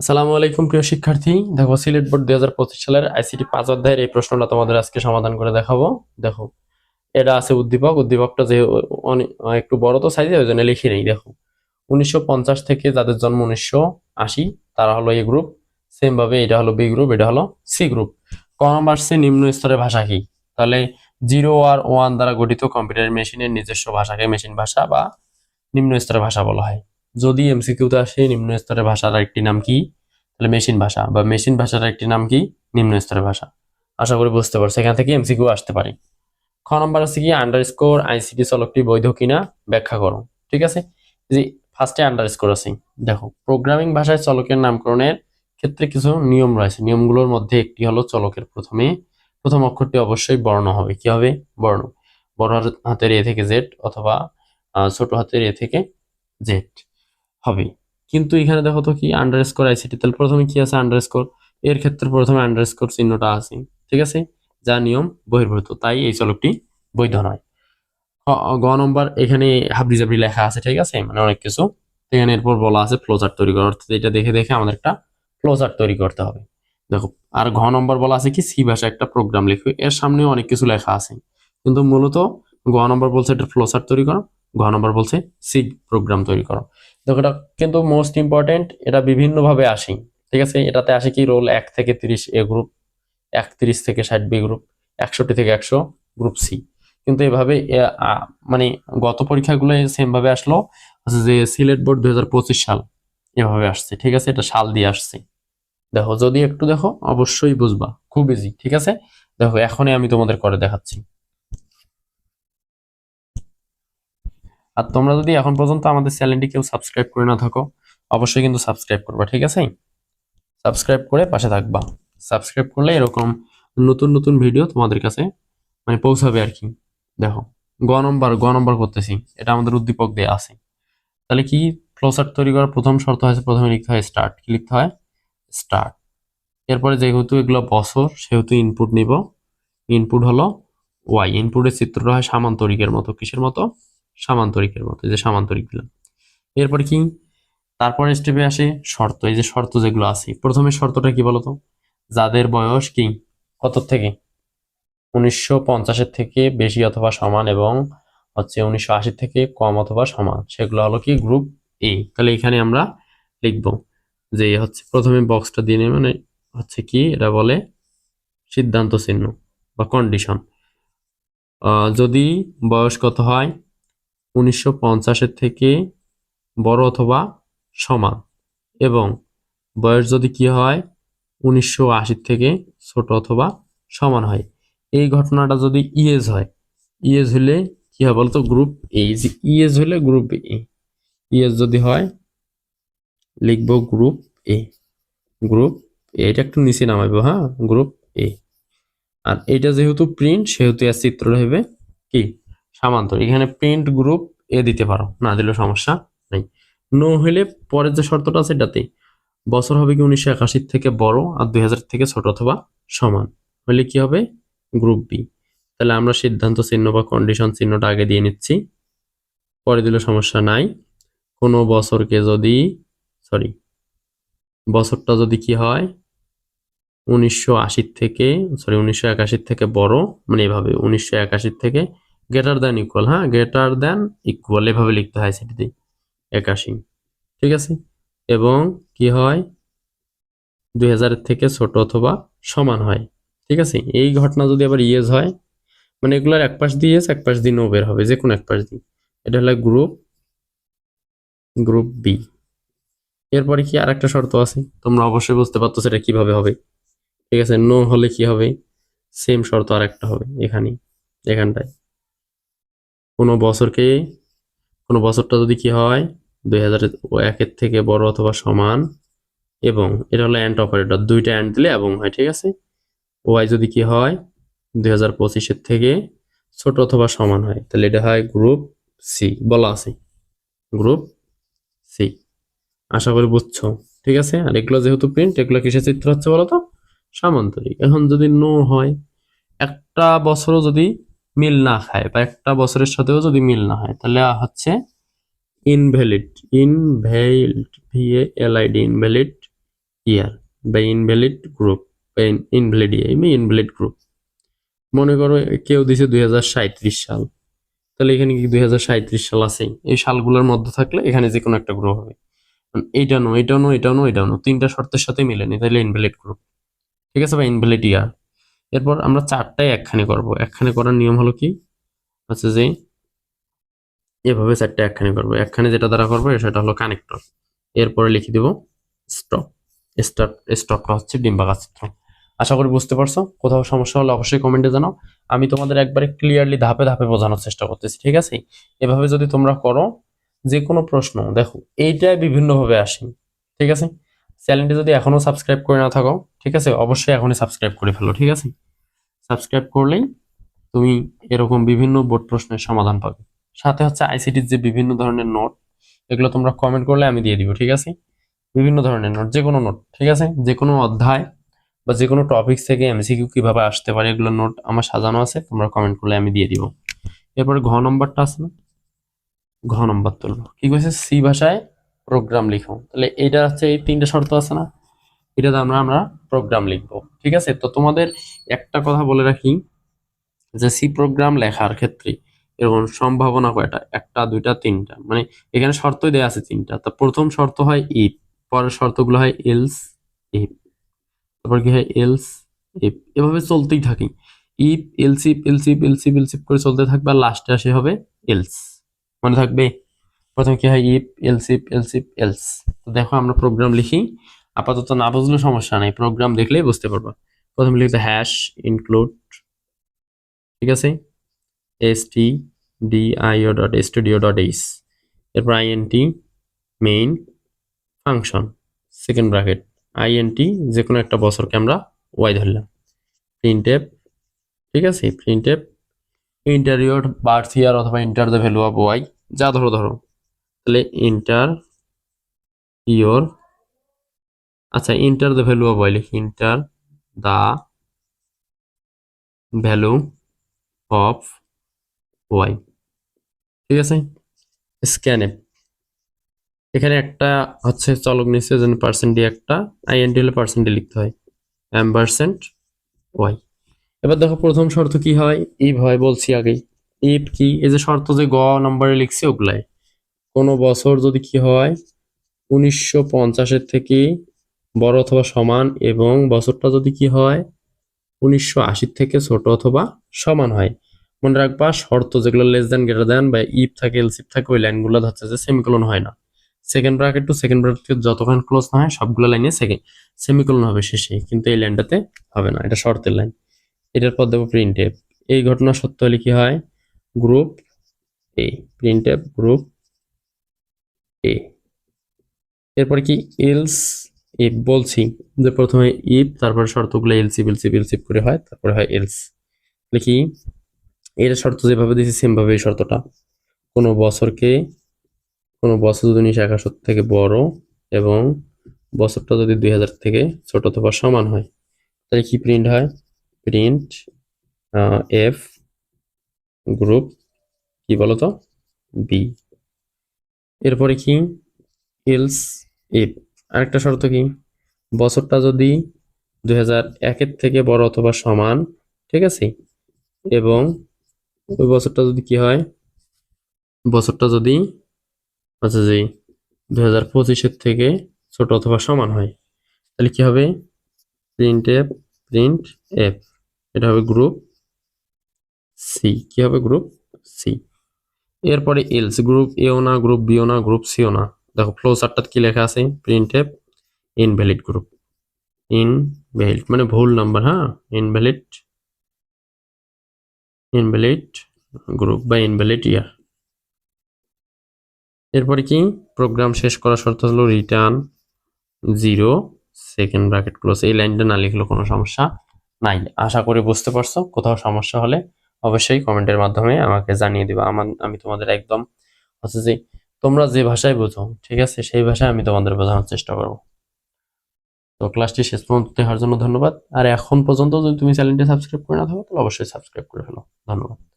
আসসালামু আলাইকুম, প্রিয় শিক্ষার্থী। দেখো, সিলেট বোর্ড দুই হাজার পঁচিশ সালের আইসিটি পাঁচ অধ্যায়ের এই প্রশ্নটা তোমাদের আজকে সমাধান করে দেখাবো। দেখো, এটা আছে উদ্দীপক। উদ্দীপকটা যে অনে- একটু বড় তো সাইজে ওই জন্য লিখি নেই। দেখো, উনিশশো পঞ্চাশ থেকে যাদের জন্ম উনিশশো আশি, তারা হলো এ গ্রুপ সেম ভাবে এটা হলো বি গ্রুপ এটা হলো সি গ্রুপ ক নম্বর নিম্ন স্তরের ভাষা কি? তাহলে জিরো আর ওয়ান দ্বারা গঠিত কম্পিউটার মেশিনের নিজস্ব ভাষাকে মেশিন ভাষা বা নিম্ন স্তরের ভাষা বলা হয়। যদি এমসিকিউতে আসে, নিম্ন স্তরের ভাষার একটি নাম কি? তাহলে মেশিন ভাষা, বা মেশিন ভাষার একটি নাম কি? নিম্ন স্তরের ভাষা। আশা করি বুঝতে পারছ, এখান থেকে এমসিকিউ আসতে পারে। খ নম্বর আছে কি, আন্ডারস্কোর আইসিটি চলকটি বৈধ কিনা? ব্যাখ্যা করো, ঠিক আছে? যে ফার্স্টে আন্ডার স্কোর আছে, দেখো প্রোগ্রামিং ভাষায় চলকের নামকরণের ক্ষেত্রে কিছু নিয়ম রয়েছে। নিয়মগুলোর মধ্যে একটি হলো চলকের প্রথমে, প্রথম অক্ষরটি অবশ্যই বর্ণ হবে। কি হবে? বর্ণ। বড় হাতের এ থেকে জেড অথবা ছোট হাতের এ থেকে জেড হবে কিন্তু এখানে দেখো তো কি আন্ডারস্কোর আইসিটি তাহলে প্রথমে কি আছে আন্ডার স্কোর এর ক্ষেত্রে প্রথমে আন্ডারস্কোর চিহ্নটা আছে, ঠিক আছে? যা নিয়ম বহির্ভূত, তাই এই চলকটি বৈধ নয়। গ নম্বর, এখানে হাবড়ি জাবড়ি লেখা আছে, ঠিক আছে? মানে অনেক কিছু। এখানে এরপর বলা আছে ফ্লোচার্ট তৈরি করা, অর্থাৎ এটা দেখে দেখে আমাদের একটা ফ্লোচার্ট তৈরি করতে হবে। দেখো, আর ঘ নম্বর বলা আছে কি, সি ভাষা একটা প্রোগ্রাম লিখবে এর সামনে অনেক কিছু লেখা আছে। কিন্তু মূলত গ নম্বর বলছে এটা ফ্লোচার্ট তৈরি করো, ঘ নম্বর বলছে সি প্রোগ্রাম তৈরি করো। দেখো এটা কিন্তু মোস্ট ইম্পর্টেন্ট এটা বিভিন্নভাবে আসে ঠিক আছে? এটাতে আসে কি? রোল এক থেকে তিরিশ এ গ্রুপ একত্রিশ থেকে ষাট বি গ্রুপ একষট্টি থেকে একশো গ্রুপ সি কিন্তু এভাবে মানে গত পরীক্ষাগুলো সেম ভাবে আসলো যে সিলেট বোর্ড দুই হাজার পঁচিশ সাল এভাবে আসছে, ঠিক আছে? এটা সাল দিয়ে আসছে। দেখো, যদি একটু দেখো, অবশ্যই বুঝবা, খুব ইজি ঠিক আছে? দেখো, এখনই আমি তোমাদের করে দেখাচ্ছি। আর তোমরা যদি এখন পর্যন্ত আমাদের চ্যানেলটি কেউ সাবস্ক্রাইব করে না থাকো, অবশ্যই কিন্তু সাবস্ক্রাইব করবা, ঠিক আছে? সাবস্ক্রাইব করে পাশে থাকবা। সাবস্ক্রাইব করলে এরকম নতুন নতুন ভিডিও তোমাদের কাছে মানে পৌঁছাবে আর কি। দেখো, গ নম্বর গ নম্বর করতেছি, এটা আমাদের উদ্দীপক দেয়া আছে। তাহলে কি ফ্লোচার্ট তৈরি করার প্রথম শর্ত হয়েছে, প্রথমে লিখতে হয় স্টার্ট কি লিখতে হয়? স্টার্ট এরপরে যেহেতু এগুলো বছর, সেহেতু ইনপুট নিব। ইনপুট হলো ওয়াই ইনপুটের চিত্রটা হয় সামান্তরিকের মতো, কিসের মতো? সামান্তরিকের মতো, এই যে সামান্তরিক দিলাম। এরপর কি? তারপরে স্টেপে আসে, শর্ত, এই যে শর্ত যেগুলো আছে। প্রথমে শর্তটা কি বলতো? যাদের বয়স কি? কত থেকে? উনিশশো পঞ্চাশের থেকে বেশি অথবা সমান এবং হচ্ছে উনিশশো আশির থেকে কম অথবা সমান। সেগুলো হলো কি? গ্রুপ এ তাহলে এখানে আমরা লিখব যে হচ্ছে প্রথমে বক্সটা দিয়ে মানে হচ্ছে কি? এটা বলে সিদ্ধান্ত চিহ্ন বা কন্ডিশন যদি বয়স কত হয়? উনিশশো পঞ্চাশের থেকে বড় অথবা সমান। এবং বয়স যদি কি হয়? উনিশশো আশির থেকে ছোট অথবা সমান হয়। এই ঘটনাটা যদি ইএজ হয়, ইএজ হলে কি হয় বলতো? গ্রুপ এ ইএজ হলে গ্রুপ এ ইএজ যদি হয়, লিখব গ্রুপ এ গ্রুপ এটা একটু নিচে নামাইবো হ্যাঁ? গ্রুপ এ আর এটা যেহেতু প্রিন্ট সেহেতু এর চিত্র হবে কি? সামান্তর। এখানে প্রিন্ট গ্রুপ এ দিতে পারো, না দিলেও সমস্যা নেই। নো হলে পরের যে শর্তটা আছে এটাতে বছর হবে কি উনিশশো একাশির থেকে বড় আর দুই হাজার থেকে ছোট অথবা সমান। হলে কি হবে? গ্রুপ বি তাহলে আমরা সিদ্ধান্ত চিহ্ন বা কন্ডিশন চিহ্নটা আগে দিয়ে নিচ্ছি। পরে দিলে সমস্যা নাই। কোনো বছরকে যদি সরি বছরটা যদি কি হয়? উনিশশো আশির থেকে সরি উনিশশো একাশির থেকে বড় মানে এভাবে, উনিশশো একাশির থেকে গ্রেটার দ্যান ইকুয়াল হ্যাঁ? গ্রেটার দ্যান ইকুয়াল এভাবে লিখতে হয় সেটিতে, একাশি। ঠিক আছে? এবং কি হয়? দুই হাজারের থেকে ছোট অথবা সমান হয়। ঠিক আছে? এই ঘটনা যদি আবার ইয়েজ হয় মানে এগুলোর এক পাশ দিয়ে ইয়েস, এক পাশ দিয়ে নো বের হবে যে কোনো এক পাশ দিয়ে। এটা হলো গ্রুপ গ্রুপ বি এরপরে কি আর একটা শর্ত আছে? তোমরা অবশ্যই বুঝতে পারতো সেটা কীভাবে হবে। ঠিক আছে? নো হলে কি হবে? সেম শর্ত আর একটা হবে এখানে এখানটায়। কোনো বছরকে, কোনো বছরটা যদি কি হয়, দুই হাজার একের থেকে বড় অথবা সমান, এবং এটা হলো অ্যান্ড অপারেটর দুইটা অ্যান্ড দিলে এবং হয়, ঠিক আছে? ওয়াই যদি কি হয়, দুই হাজার পঁচিশের থেকে ছোট অথবা সমান হয়, তাহলে এটা হয় গ্রুপ সি বলা আছে। গ্রুপ সি আশা করি বুঝছ, ঠিক আছে? আর এগুলো যেহেতু প্রিন্ট এগুলো কিসের চিত্র হচ্ছে বলো তো সামান্তরিক। এখন যদি নো হয়, একটা বছরও যদি মিল না খায় বা একটা বছরের সাথেও যদি মিল না হয়, তাহলে হচ্ছে invalid invalid I D invalid year বা ইনভ্যালিড গ্রুপ বা ইনভ্যালিড ইয়ার ইনভ্যালিড গ্রুপ মনে করো কেউ দিছে দুই সাল, তাহলে এখানে কি দুই সাল আছে এই সালগুলোর মধ্যে থাকলে এখানে যে কোনো একটা গ্রুপ হবে। এইটা নো এটাও নো এটা নো এটাও নো, তিনটা শর্তের সাথে মিলেনি তাহলে ইনভ্যালিড গ্রুপ ঠিক আছে বা ইনভ্যালিড ইয়ার এরপর আমরা চারটাই একখানে করব। একখানে করার নিয়ম হলো কি? হচ্ছে যে, এভাবে চারটে একখানে করব। একখানে যেটা দ্বারা করব, সেটা হলো কানেক্টর এরপরে লিখে দেব স্টপ স্টপ স্টপটা হচ্ছে ডিম্বাকার চিত্র আশা করি বুঝতে পারছ? কোথাও সমস্যা হলে অবশ্যই কমেন্টে জানাও। আমি তোমাদের একবারে ক্লিয়ারলি ধাপে ধাপে বোঝানোর চেষ্টা করতেছি, ঠিক আছে? এভাবে যদি তোমরা করো যে কোনো প্রশ্ন, দেখো, এইটাই বিভিন্নভাবে আসে, ঠিক আছে? চ্যানেলটি যদি এখনও সাবস্ক্রাইব করে না থাকো, ঠিক আছে? অবশ্যই এখনই সাবস্ক্রাইব করে ফেলো, ঠিক আছে? সাবস্ক্রাইব করলেই তুমি এরকম বিভিন্ন বোর্ড প্রশ্নের সমাধান পাবে। সাথে হচ্ছে আইসিটির যে বিভিন্ন ধরনের নোট, এগুলো তোমরা কমেন্ট করলে আমি দিয়ে দিব, ঠিক আছে? বিভিন্ন ধরনের নোট যে কোনো নোট, ঠিক আছে? যে কোনো অধ্যায় বা যে কোনো টপিক থেকে এমসিকিউ কীভাবে আসতে পারে, এগুলো নোট আমার সাজানো আছে, তোমরা কমেন্ট করলে আমি দিয়ে দিব। এরপরে ঘ নম্বরটা আছে না? ঘ নম্বর তুলবো। কি কইছে? সি ভাষায় প্রোগ্রাম লিখো। তাহলে এটা হচ্ছে এই তিনটা শর্ত আছে না? এটাতে আমরা আমরা প্রোগ্রাম লিখব। ঠিক আছে? তো তোমাদের একটা কথা বলে রাখি যে সি প্রোগ্রাম লেখার ক্ষেত্রে এরকম সম্ভাবনা কয়টা? একটা, দুইটা, তিনটা। মানে এখানে শর্তই দেওয়া আছে তিনটা। তা প্রথম শর্ত হয় ইফ পরের শর্তগুলো হয় এলস ইফ তারপর কি হয়? এলস ইফ এভাবে চলতেই থাকে। ইফ এলসিপ এলসিপ এলসিপ এলসিপ করে চলতে থাকবে আর লাস্টে আসে হবে এলস মনে থাকবে? প্রথমে কি হয়? ইফ এলসিপ এলসিপ এলস তো দেখো আমরা প্রোগ্রাম লিখি। আপাতত না বুঝলে সমস্যা নাই। প্রোগ্রাম দেখলেই বুঝতে পারব। প্রথমে লিখতে হ্যাশ ইনক্লুড ঠিক আছে? S T D IO dot studio dot H এরপর INT main function second bracket INT যে কোনো একটা বছরকে আমরা ওয়াই ধরলাম। প্রিন্ট এপ ঠিক আছে? Printf enter your birth year অথবা enter the value of Y যা ধরো ধরো। তাহলে ইন্টার ইয়োর আচ্ছা ইন্টার দ্য ভ্যালু অফ লিখি। Enter the value of Y ঠিক আছে? স্ক্যান এখানে একটা হচ্ছে চলক নিচ্ছে যেন পার্সেন্ট দিয়ে একটা আইএনটি হলে পার্সেন্ট দিয়ে লিখতে হয়। এম পার্সেন্ট ওয়াই এবার দেখো, প্রথম শর্ত কি হয়? ইভ হয় বলছি আগেই। ইভ কি? এই যে শর্ত যে গ নম্বরে লিখছি, ওগুলাই। কোনো বছর যদি কি হয়, উনিশশো পঞ্চাশের থেকে বড় অথবা সমান এবং বছরটা যদি কি হয়, উনিশশো আশির থেকে ছোট অথবা সমান হয়। মনে রাখবা, শর্ত যেগুলো লেস দেন গ্রেটার দেন বা ইফ থাকে এলসিফ থাকে, ওই লাইনগুলো ধরছে যে সেমিকোলন হয় না। Second bracket to second bracket যতক্ষণ ক্লোজ না হয়, সবগুলো লাইনে সেকেন্ড সেমিকোলন হবে শেষে, কিন্তু এই লাইনটাতে হবে না, এটা শর্তের লাইন এটার পর দেবো প্রিন্ট এই ঘটনা সত্য হলে কি হয়? Group A print group A এরপরে কি এলস ইফ বলছি, যে প্রথমে ইফ তারপরে শর্তগুলো এলসিপ এলসিপ এলসিপ করে হয়, তারপরে হয় এলস লিখি এর শর্ত যেভাবে দিয়েছি সেমভাবে এই শর্তটা। কোনো বছরকে, কোনো বছর যদি উনিশশো একাশত থেকে বড় এবং বছরটা যদি দুই হাজার থেকে ছোট অথবা সমান হয়, তাহলে কি প্রিন্ট হয়? প্রিন্ট এফ গ্রুপ কি বলতো? বি এরপরে কি? এলস এফ আরেকটা শর্ত কি? বছরটা যদি দুই হাজার একের থেকে বড় অথবা সমান, ঠিক আছে? এবং ওই বছরটা যদি কি হয়? বছরটা যদি আচ্ছা যে দু হাজার পঁচিশের থেকে ছোট অথবা সমান হয়। তাহলে কি হবে? প্রিন্ট এফ প্রিন্ট এফ এটা হবে গ্রুপ সি কি হবে গ্রুপ সি এরপরে এলস গ্রুপ এও না গ্রুপ বিও না গ্রুপ সিও না। দেখো ফ্লো চার্টটা কি লেখা আছে? Print F invalid group invalid মানে ভুল নাম্বার হ্যাঁ? ইনভ্যালিড ইনভ্যালিড গ্রুপ বা ইনভ্যালিড ইয়ার এরপরে কি? প্রোগ্রাম শেষ করার শর্ত হলো return zero second bracket close এই লাইনটা না লিখলেও কোনো সমস্যা নাই। আশা করি বুঝতে পারছ। কোথাও সমস্যা হলে অবশ্যই কমেন্টের মাধ্যমে আমাকে জানিয়ে দিবা। আমার, আমি তোমাদের একদম হচ্ছে যে তোমরা যে ভাষায় বোঝো, ঠিক আছে? সেই ভাষায় আমি তোমাদের বোঝানোর চেষ্টা করব। তো ক্লাসটি শেষ পর্যন্ত দেখার জন্য ধন্যবাদ। আর এখন পর্যন্ত যদি তুমি চ্যানেলটি সাবস্ক্রাইব করে না থাকো, তাহলে অবশ্যই সাবস্ক্রাইব করে ফেলো। ধন্যবাদ।